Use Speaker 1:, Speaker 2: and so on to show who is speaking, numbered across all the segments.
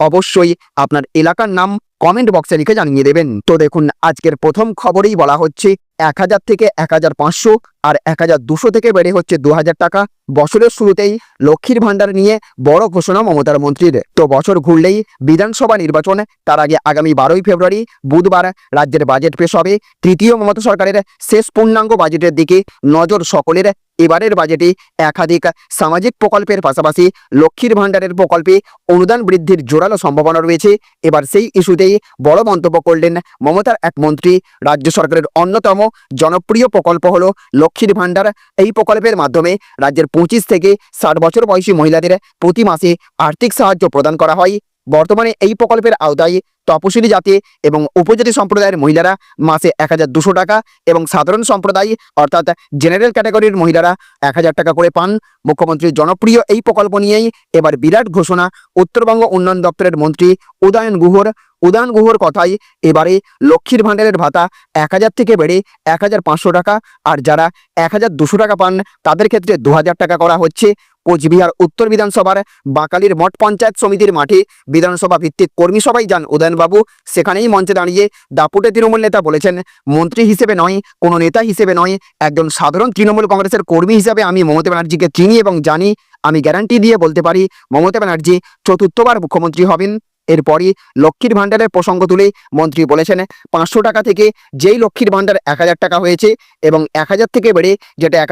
Speaker 1: অবশ্যই আপনার এলাকার নাম কমেন্ট বক্সে লিখে জানিয়ে দেবেন। তো দেখুন, আজকের প্রথম খবরেই বলা হচ্ছে এক হাজার থেকে এক হাজার পাঁচশো আর এক হাজার দুশো থেকে বেড়ে হচ্ছে দু হাজার টাকা। বছরের শুরুতেই লক্ষ্মীর ভাণ্ডার নিয়ে বড় ঘোষণা মমতার মন্ত্রীর। তো বছর ঘুরলেই বিধানসভা নির্বাচন, তার আগে আগামী বারোই ফেব্রুয়ারি, বুধবার রাজ্যের বাজেট পেশ হবে। তৃতীয় মমতা সরকারের শেষ পূর্ণাঙ্গ বাজেটের দিকে নজর সকলের এবারের বাজেটে একাধিক সামাজিক প্রকল্পের পাশাপাশি লক্ষ্মীর ভাণ্ডারের প্রকল্পে অনুদান বৃদ্ধির জোরালো সম্ভাবনা রয়েছে। এবার সেই ইস্যুতেই বড় মন্তব্য করলেন মমতার এক মন্ত্রী। রাজ্য সরকারের অন্যতম জনপ্রিয় প্রকল্প হল লক্ষ্মীর ভাণ্ডার। এই প্রকল্পের মাধ্যমে রাজ্যের পঁচিশ থেকে ষাট বছর বয়সী মহিলাদের প্রতি মাসে আর্থিক সাহায্য প্রদান করা হয়। বর্তমানে এই প্রকল্পের আওতায় তপশিলি জাতি এবং উপজাতি সম্প্রদায়ের মহিলারা মাসে এক টাকা এবং সাধারণ সম্প্রদায় অর্থাৎ জেনারেল ক্যাটাগরির মহিলারা এক হাজার টাকা করে পান। মুখ্যমন্ত্রীর জনপ্রিয় এই প্রকল্প নিয়েই এবার বিরাট ঘোষণা। উত্তরবঙ্গ উন্নয়ন দপ্তরের মন্ত্রী উদয়ন গুহর। উদয়ন গুহর কথাই এবারে লক্ষ্মীর ভাণ্ডারের ভাতা এক হাজার থেকে বেড়ে এক হাজার পাঁচশো টাকা। আর যারা এক টাকা পান, তাদের ক্ষেত্রে দু হাজার টাকা করা হচ্ছে। কোচবিহার উত্তর বিধানসভার বাকালির মঠ পঞ্চায়েত সমিতির মাঠে বিধানসভা ভিত্তিক কর্মী সবাই যান উদয়নবাবু। সেখানেই মঞ্চে দাঁড়িয়ে দাপুটে তৃণমূল নেতা বলেছেন, মন্ত্রী হিসেবে নয়, কোনো নেতা হিসেবে নয়, একজন সাধারণ তৃণমূল কংগ্রেসের কর্মী হিসেবে আমি মমতা ব্যানার্জিকে চিনি এবং জানি, আমি গ্যারান্টি দিয়ে বলতে পারি, মমতা ব্যানার্জি চতুর্থবার মুখ্যমন্ত্রী হবেন। এরপরই লক্ষ্মীর ভাণ্ডারের প্রসঙ্গ তুলে মন্ত্রী বলেছেন, পাঁচশো টাকা থেকে যেই লক্ষ্মীর ভাণ্ডার এক হাজার টাকা হয়েছে এবং এক হাজার থেকে বেড়ে যেটা এক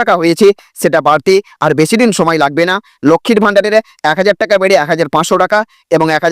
Speaker 1: টাকা হয়েছে, সেটা বাড়তে আর বেশি দিন সময় লাগবে না। লক্ষ্মীর ভাণ্ডারের এক হাজার টাকা বেড়ে এক হাজার পাঁচশো টাকা এবং এক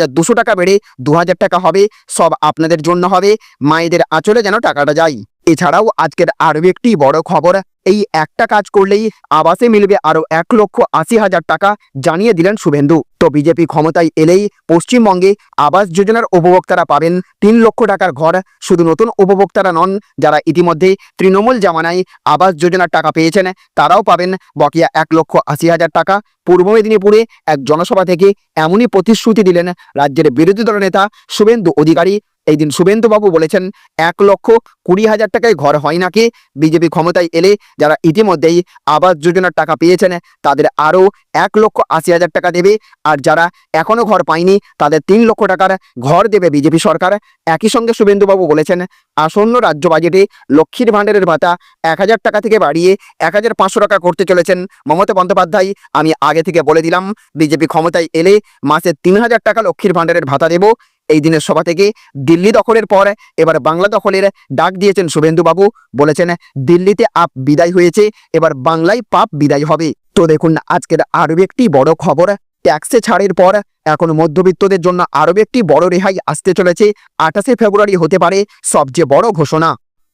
Speaker 1: টাকা বেড়ে দু হাজার টাকা হবে, সব আপনাদের জন্য হবে। মায়েদের আঁচলে যেন টাকাটা যায়। এছাড়াও আজকের আরও একটি বড় খবর, এই একটা কাজ করলেই আবাসে মিলবে আরও এক লক্ষ আশি হাজার টাকা জানিয়ে দিলেন শুভেন্দু। তো বিজেপি ক্ষমতায় এলেই পশ্চিমবঙ্গে আবাস যোজনার উপভোক্তারা পাবেন তিন লক্ষ টাকার ঘর। শুধু নতুন উপভোক্তারা নন, যারা ইতিমধ্যে তৃণমূল জামানায় আবাস যোজনার টাকা পেয়েছেন, তারাও পাবেন বকেয়া এক লক্ষ আশি হাজার টাকা। পূর্ব মেদিনীপুরে এক জনসভা থেকে এমনই প্রতিশ্রুতি দিলেন রাজ্যের বিরোধী দল নেতা শুভেন্দু অধিকারী। এই দিন শুভেন্দুবাবু বলেছেন, এক লক্ষ কুড়ি হাজার টাকায় ঘর হয় নাকি? বিজেপি ক্ষমতায় এলে যারা ইতিমধ্যেই আবাস যোজনার টাকা পেয়েছেন, তাদের আরও এক লক্ষ আশি হাজার টাকা দেবে। আর যারা এখনও ঘর পায়নি, তাদের তিন লক্ষ টাকার ঘর দেবে বিজেপি সরকার। একই সঙ্গে শুভেন্দুবাবু বলেছেন, আসন্ন রাজ্য বাজেটে লক্ষ্মীর ভাণ্ডারের ভাতা এক হাজার টাকা থেকে বাড়িয়ে এক হাজার পাঁচশো টাকা করতে চলেছেন মমতা বন্দ্যোপাধ্যায়। আমি আগে থেকে বলে দিলাম, বিজেপি ক্ষমতায় এলে মাসে তিন হাজার টাকা লক্ষ্মীর ভাণ্ডারের ভাতা দেব। এই দিনের সভা থেকে দিল্লি দখলের পর এবার বাংলা দখলের ডাক দিয়েছেন শুভেন্দুবাবু। বলেছেন, দিল্লিতে আপ বিদায় হয়েছে, এবার বাংলায় পাপ বিদায় হবে। তো দেখুন, আজকের আরও একটি বড় খবর। ট্যাক্সে ছাড়ের পর এখন মধ্যবিত্তদের জন্য আরও একটি বড় রেহাই আসতে চলেছে। আঠাশে ফেব্রুয়ারি হতে পারে সবচেয়ে বড় ঘোষণা।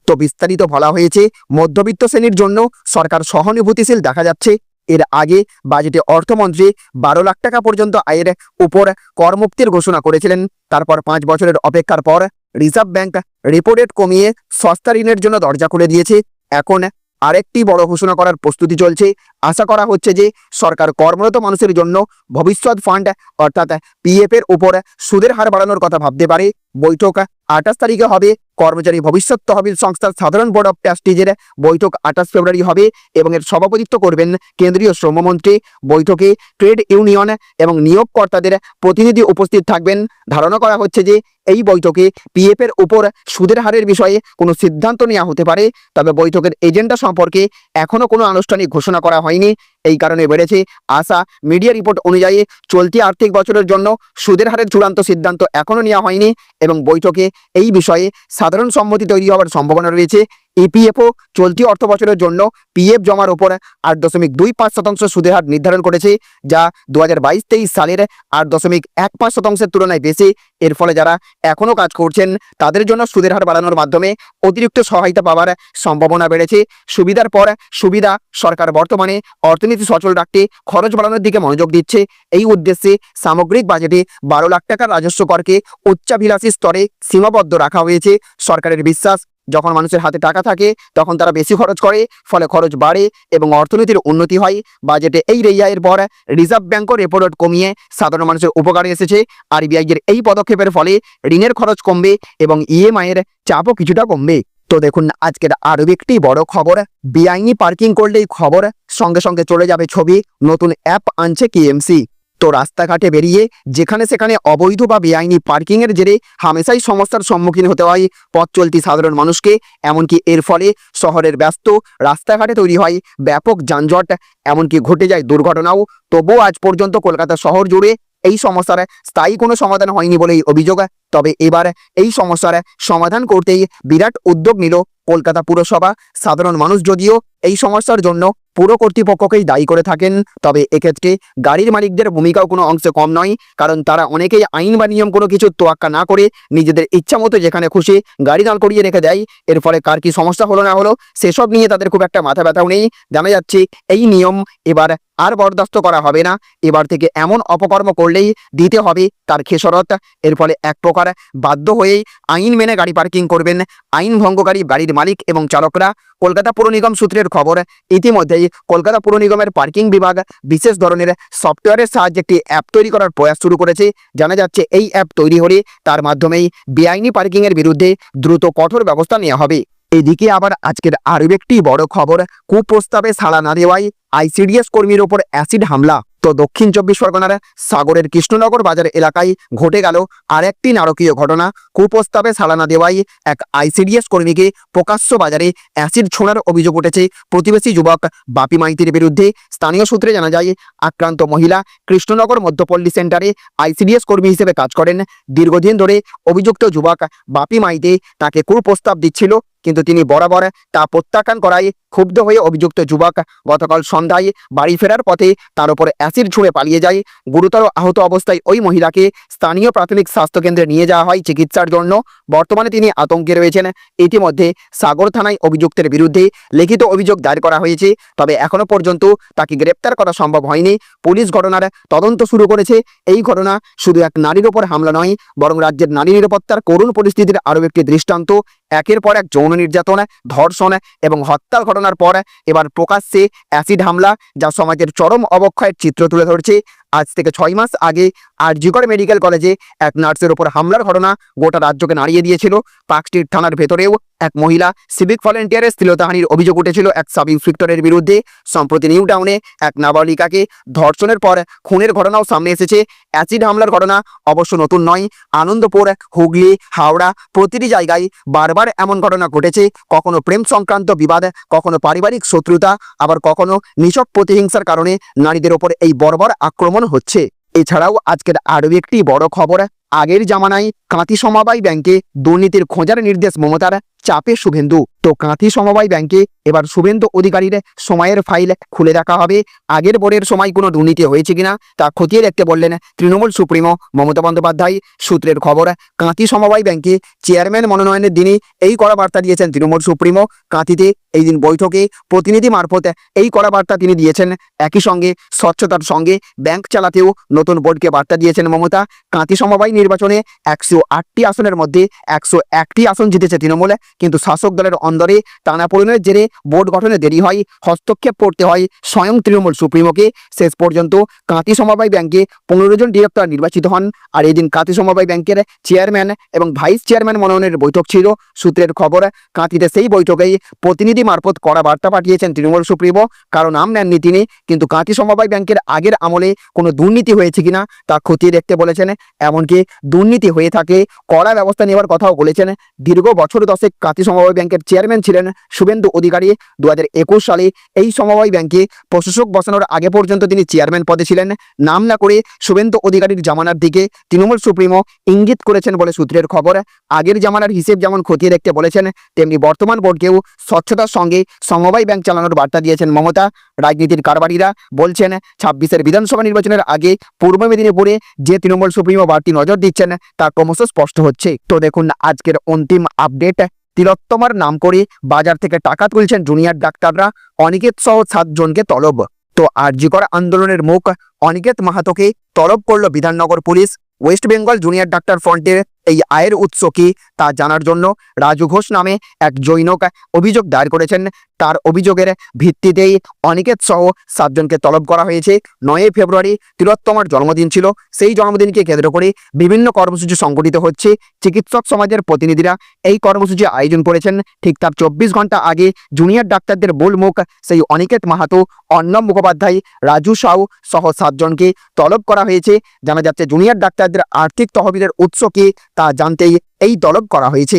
Speaker 1: তো বিস্তারিত বলা হয়েছে, মধ্যবিত্ত শ্রেণির জন্য সরকার সহানুভূতিশীল দেখা যাচ্ছে। এর আগে বাজেটে অর্থমন্ত্রী বারো লাখ টাকা পর্যন্ত আয়ের উপর করমুক্তির ঘোষণা করেছিলেন। তারপর পাঁচ বছরের অপেক্ষার পর রিজার্ভ ব্যাংক রেপো রেট কমিয়ে সস্তা ঋণের জন্য দরজা খুলে দিয়েছে। এখন আরেকটি বড় ঘোষণা করার প্রস্তুতি চলছে। আশা করা হচ্ছে যে সরকার কর্মরত মানুষের জন্য ভবিষ্যৎ ফান্ড অর্থাৎ পিএফ এর উপর সুদের হার বাড়ানোর কথা ভাবতে পারে। বৈঠক আঠাশ তারিখে হবে। কর্মচারী ভবিষ্যৎ তহবিল সংস্থার সাধারণ বোর্ড অফ ট্রাস্টিজের বৈঠক আঠাশ ফেব্রুয়ারি হবে এবং এর সভাপতিত্ব করবেন কেন্দ্রীয় শ্রমমন্ত্রী। বৈঠকে ট্রেড ইউনিয়ন এবং নিয়োগকর্তাদের প্রতিনিধি উপস্থিত থাকবেন। ধারণা করা হচ্ছে যে এই বৈঠকে পিএফ এর উপর সুদের হারের বিষয়ে কোনো সিদ্ধান্ত নেওয়া হতে পারে। তবে বৈঠকের এজেন্ডা সম্পর্কে এখনও কোনো আনুষ্ঠানিক ঘোষণা করা হয়নি। এই কারণে বেড়েছে আশা। মিডিয়া রিপোর্ট অনুযায়ী চলতি আর্থিক বছরের জন্য সুদের হারের চূড়ান্ত সিদ্ধান্ত এখনও নেওয়া হয়নি এবং বৈঠকে এই বিষয়ে সাধারণ সম্মতি তৈরি হওয়ার সম্ভাবনা রয়েছে। ইপিএফও চলতি অর্থ বছরের জন্য পিএফ জমার ওপর আট দশমিক দুই পাঁচ শতাংশ সুদের হার নির্ধারণ করেছে, যা দু হাজার বাইশ তেইশ সালের আট দশমিক এক পাঁচ শতাংশের তুলনায় বেশি। এর ফলে যারা এখনও কাজ করছেন, তাদের জন্য সুদের হার বাড়ানোর মাধ্যমে অতিরিক্ত সহায়তা পাওয়ার সম্ভাবনা বেড়েছে। সুবিধার পর সুবিধা সরকার বর্তমানে অর্থনীতি সচল রাখতে খরচ বাড়ানোর দিকে মনোযোগ দিচ্ছে। এই উদ্দেশ্যে সামগ্রিক বাজেটে বারো লাখ টাকার রাজস্ব করকে উচ্চাভিলাষী স্তরে সীমাবদ্ধ রাখা হয়েছে। সরকারের বিশ্বাস যখন মানুষের হাতে টাকা থাকে, তখন তারা বেশি খরচ করে, ফলে খরচ বাড়ে এবং অর্থনীতির উন্নতি হয়। বাজেটে এই রেইয়ায়ের পর রিজার্ভ ব্যাংকও রেপো রেট কমিয়ে সাধারণ মানুষের উপকারে এসেছে। আরবিআই এর এই পদক্ষেপের ফলে ঋণের খরচ কমবে এবং ইএমআই এর চাপও কিছুটা কমবে। তো দেখুন, আজকের আরও একটি বড় খবর। বেআইনি পার্কিং করলেই খবর। সঙ্গে সঙ্গে চলে যাবে ছবি। নতুন অ্যাপ আনছে কেএমসি। তো রাস্তাঘাটে বেরিয়ে যেখানে সেখানে অবৈধ বা বেআইনি পার্কিংয়ের জেরে হামেশাই সমস্যার সম্মুখীন হতে হয়। পথ চলতি সাধারণ মানুষকে, এমনকি এর ফলে শহরের ব্যস্ত রাস্তাঘাটে তৈরি হয় ব্যাপক যানজট। এমনকি ঘটে যায় দুর্ঘটনাও। তবুও আজ পর্যন্ত কলকাতা শহর জুড়ে এই সমস্যার স্থায়ী কোনো সমাধান হয়নি বলেই অভিযোগ। তবে এবার এই সমস্যার সমাধান করতেই বিরাট উদ্যোগ নিল কলকাতা পুরসভা। সাধারণ মানুষ যদিও এই সমস্যার জন্য পুরো কর্তৃপক্ষকেই দায়ী করে থাকেন। তবে এক্ষেত্রে গাড়ির মালিকদের ভূমিকাও কোনো অংশে কম নয়, কারণ তারা অনেকেই আইন বা নিয়ম কোনো কিছু তোয়াক্কা না করে নিজেদের ইচ্ছা মতো যেখানে খুশি গাড়ি দাঁড় করিয়ে রেখে দেয়। এর ফলে কার কি সমস্যা হলো না হলো সেসব নিয়ে তাদের খুব একটা মাথা ব্যথাও নেই। জানা যাচ্ছে এই নিয়ম এবার আর বরদাস্ত করা হবে না। এবার থেকে এমন অপকর্ম করলেই দিতে হবে তার খেসরত। এর ফলে এক প্রকার বাধ্য হয়েই আইন মেনে গাড়ি পার্কিং করবেন। আইন ভঙ্গকারী গাড়ির মালিক এবং চালকরা কলকাতা পুর নিগম সূত্রের খবর, ইতিমধ্যেই কলকাতা পুর নিগমের পার্কিং বিভাগ বিশেষ ধরনের সফটওয়্যারের সাহায্যে একটি অ্যাপ তৈরি করার প্রয়াস শুরু করেছে। জানা যাচ্ছে, এই অ্যাপ তৈরি হলে তার মাধ্যমেই বেআইনি পার্কিংয়ের বিরুদ্ধে দ্রুত কঠোর ব্যবস্থা নেওয়া হবে। এদিকে আবার আজকের আরও একটি বড় খবর, কুপ্রস্তাবে সাড়া না দেওয়ায় আইসিডিএস কর্মীর ওপর অ্যাসিড হামলা। তো দক্ষিণ চব্বিশ পরগনার সাগরের কৃষ্ণনগর বাজার এলাকায় ঘটে গেল আরেকটি নারকীয় ঘটনা। কুপ্রস্তাবে সাড়া না দেওয়ায় এক আইসিডিএস কর্মীকে প্রকাশ্য বাজারে অ্যাসিড ছোঁড়ার অভিযোগ উঠেছে। প্রতিবেশী যুবক বাপি মাইতির বিরুদ্ধে স্থানীয় সূত্রে জানা যায়, আক্রান্ত মহিলা কৃষ্ণনগর মধ্যপল্লী সেন্টারে আইসিডিএস কর্মী হিসেবে কাজ করেন। দীর্ঘদিন ধরে অভিযুক্ত যুবক বাপি মাইতে তাকে কুপ্রস্তাব দিচ্ছিল। কিন্তু তিনি বরাবর তা প্রত্যাখ্যান করায় ক্ষুব্ধ হয়ে অভিযুক্ত যুবক গতকাল সন্ধ্যায় বাড়ি ফেরার পথে তার ওপর অ্যাসিড ছুঁড়ে পালিয়ে যায়। গুরুতর আহত অবস্থায় ওই মহিলাকে স্থানীয় প্রাথমিক স্বাস্থ্যকেন্দ্রে নিয়ে যাওয়া হয় চিকিৎসার জন্য। বর্তমানে তিনি আতঙ্কে রয়েছেন। ইতিমধ্যে সাগর থানায় অভিযুক্তের বিরুদ্ধে লিখিত অভিযোগ দায়ের করা হয়েছে। তবে এখনও পর্যন্ত তাকে গ্রেপ্তার করা সম্ভব হয়নি। পুলিশ ঘটনার তদন্ত শুরু করেছে। এই ঘটনা শুধু এক নারীর ওপর হামলা নয়, বরং রাজ্যের নারী নিরাপত্তার করুণ পরিস্থিতির আরও একটি দৃষ্টান্ত। একের পর এক যৌন নির্যাতন, ধর্ষণে এবং হত্যার ঘটনার পরে এবার প্রকাশ্যে অ্যাসিড হামলা, যা সমাজের চরম অবক্ষয়ের চিত্র তুলে ধরছে। আজ থেকে ছয় মাস আগে আরজিকর মেডিকেল কলেজে এক নার্সের ওপর হামলার ঘটনা গোটা রাজ্যকে নাড়িয়ে দিয়েছিল। পার্কস্ট্রিট থানার ভেতরেও এক মহিলা সিভিক ভলেন্টিয়ারের স্থিলতাহানির অভিযোগ উঠেছিল এক সাব ইন্সপেক্টরের বিরুদ্ধে। সম্প্রতি নিউ টাউনে এক নাবালিকাকে ধর্ষণের পর খুনের ঘটনাও সামনে এসেছে। অ্যাসিড হামলার ঘটনা অবশ্য নতুন নয়। আনন্দপুর, হুগলি, হাওড়া প্রতিটি জায়গায় বারবার এমন ঘটনা ঘটেছে। কখনো প্রেম সংক্রান্ত বিবাদ, কখনো পারিবারিক শত্রুতা, আবার কখনো নিছক প্রতিহিংসার কারণে নারীদের ওপর এই বর্বর আক্রমণ হচ্ছে। এছাড়াও আজকের আরও একটি বড় খবর, আগের জামানায় কাঁতি সমাবায় ব্যাংকে দুর্নীতির খোঁজার নির্দেশ মমতার চাপে শুভেন্দু। তো কাঁথি সমবায় ব্যাংকে এবার শুভেন্দু অধিকারীর সময়ের ফাইল খুলে দেখা হবে। আগের বোর্ডের সময় কোনো দুর্নীতি হয়েছে কিনা তা খতিয়ে দেখতে বললেন তৃণমূল সুপ্রিমো মমতা বন্দ্যোপাধ্যায়। সূত্রের খবর, কাঁথি সমবায় ব্যাংকে চেয়ারম্যান মনোনয়নের দিনই এই কড়া বার্তা দিয়েছেন তৃণমূল সুপ্রিমো। কাঁথিতে এই দিন বৈঠকে প্রতিনিধি মারফত এই কড়া বার্তা তিনি দিয়েছেন। একই সঙ্গে স্বচ্ছতার সঙ্গে ব্যাংক চালাতেও নতুন বোর্ডকে বার্তা দিয়েছেন মমতা। কাঁথি সমবায় নির্বাচনে একশো আটটি আসনের মধ্যে একশো একটি আসন জিতেছে তৃণমূল। কিন্তু শাসক দলের অন্দরে টানাপোড়েনের জেরে বোর্ড গঠনে দেরি হয়, হস্তক্ষেপ করতে হয় স্বয়ং তৃণমূল সুপ্রিমোকে। শেষ পর্যন্ত কাঁতি সমবায় ব্যাংকে পনেরো জন ডিরেক্টর নির্বাচিত হন। আর এদিন কাঁতি সমবায় ব্যাংকের চেয়ারম্যান এবং ভাইস চেয়ারম্যান মনোনয়নের বৈঠক ছিল। সূত্রের খবর কাঁতিতে সেই বৈঠকেই প্রতিনিধি মারফত কড়া বার্তা পাঠিয়েছেন তৃণমূল সুপ্রিমো। কারণ নাম নেননি তিনি, কিন্তু কাঁতি সমবায় ব্যাংকের আগের আমলে কোনো দুর্নীতি হয়েছে কিনা তা খতিয়ে দেখতে বলেছেন। এমনকি দুর্নীতি হয়ে থাকে, কড়া ব্যবস্থা নেওয়ার কথাও বলেছেন। দীর্ঘ বছর দশেক কাতি সমবায় ব্যাংকের চেয়ারম্যান ছিলেন শুভেন্দু অধিকারী দু একুশ সালে। এই সমবায় ব্যাংকে প্রশাসক বসানোর আগে পর্যন্ত তিনি চেয়ারম্যান পদে ছিলেন। নাম না করে শুভেন্দু অধিকারীর জামানার দিকে তৃণমূল সুপ্রিমো ইঙ্গিত করেছেন বলে সূত্রের খবর। আগের জামানার হিসেব যেমন খতিয়ে দেখতে বলেছেন, তেমনি বর্তমান বোর্ডকেও স্বচ্ছতার সঙ্গে সমবায় ব্যাংক চালানোর বার্তা দিয়েছেন মমতা। রাজনীতির কারবারিরা বলছেন, ছাব্বিশের বিধানসভা নির্বাচনের আগে পূর্ব মেদিনীপুরে যে তৃণমূল সুপ্রিমো বাড়তি নজর দিচ্ছেন, তা ক্রমশ স্পষ্ট হচ্ছে। তো দেখুন আজকের অন্তিম আপডেট তিলোত্তমার নাম করে বাজার থেকে টাকা তুলছেন জুনিয়র ডাক্তাররা। অনিকেত সহ সাতজনকে তলব। তো আরজিকর আন্দোলনের মুখ অনিকেত মাহাতোকে তলব করল Bidhannagar police. West Bengal junior doctor ফ্রন্টের এই আয়ের উৎস কি তা জানার জন্য রাজু ঘোষ নামে এক জৈনক অভিযোগ দায়ের করেছেন। তার অভিযোগের ভিত্তিতেই অনিকেত সহ সাতজনকে তলব করা হয়েছে। নয়ই ফেব্রুয়ারি তিলোত্তমার জন্মদিন ছিল। সেই জন্মদিনকে কেন্দ্র করে বিভিন্ন কর্মসূচি সংগঠিত হচ্ছে। চিকিৎসক সমাজের প্রতিনিধিরা এই কর্মসূচি আয়োজন করেছেন। ঠিক তার চব্বিশ ঘণ্টা আগে জুনিয়র ডাক্তারদের মূল মুখ সেই অনিকেত মাহাতো, অন্নম মুখোপাধ্যায়, রাজু সাউ সহ সাতজনকে তলব করা হয়েছে। জানা যাচ্ছে, জুনিয়র ডাক্তারদের আর্থিক তহবিলের উৎস কি তা জানতেই এই তলব করা হয়েছে।